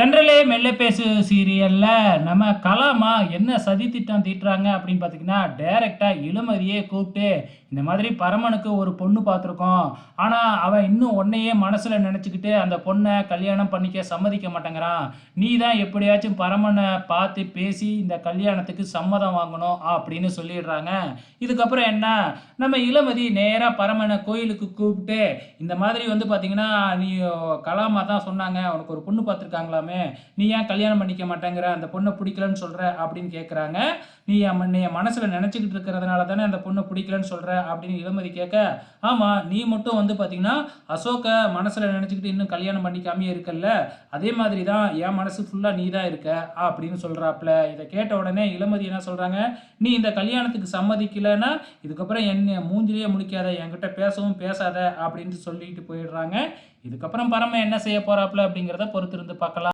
தென்றலே மெல்ல பேசு சீரியல்ல. நம்ம கலாமா என்ன சதி திட்டம் தீட்டுறாங்க அப்படின்னு பார்த்தீங்கன்னா டேரெக்டாக இளமதியே கூப்பிட்டு இந்த மாதிரி பரமனுக்கு ஒரு பொண்ணு பார்த்துருக்கோம் ஆனால் அவன் இன்னும் உன்னையே மனசில் நினச்சிக்கிட்டு அந்த பொண்ணை கல்யாணம் பண்ணிக்க சம்மதிக்க மாட்டேங்கிறான். நீ தான் எப்படியாச்சும் பரமனை பார்த்து பேசி இந்த கல்யாணத்துக்கு சம்மதம் வாங்கணும் அப்படின்னு சொல்லிடுறாங்க. இதுக்கப்புறம் என்ன? நம்ம இளமதி நேராக பரமனை கோயிலுக்கு கூப்பிட்டு இந்த மாதிரி வந்து பார்த்தீங்கன்னா நீ கலாமா தான் சொன்னாங்க உனக்கு ஒரு பொண்ணு பார்த்துருக்காங்களாமே நீ ஏன் கல்யாணம் பண்ணிக்க மாட்டேங்கிற? அந்த பொண்ணை பிடிக்கலன்னு சொல்கிற அப்படின்னு கேட்குறாங்க நீ என் நீ என் மனசில் நினச்சிக்கிட்டு இருக்கிறதுனால தானே அந்த பொண்ணை பிடிக்கலன்னு சொல்கிற அப்படின்னு இளமதி கேட்க ஆமாம் நீ மட்டும் வந்து பார்த்தீங்கன்னா அசோக்கை மனசில் நினச்சிக்கிட்டு இன்னும் கல்யாணம் பண்ணிக்காமையே இருக்கல்ல? அதே மாதிரி தான் என் மனசு ஃபுல்லாக நீ தான் இருக்க? அப்படின்னு சொல்கிறாப்புல இதை கேட்ட உடனே இளமதி என்ன சொல்கிறாங்க நீ இந்த கல்யாணத்துக்கு சம்மதிக்கலைன்னா இதுக்கப்புறம் என்ன மூஞ்சிலேயே முடிக்காத என்கிட்ட பேசவும் பேசாத அப்படின்ட்டு சொல்லிட்டு போயிடுறாங்க. இதுக்கப்புறம் பரம என்ன செய்ய போறாப்புல அப்படிங்கிறத பொறுத்திருந்து பார்க்கலாம்.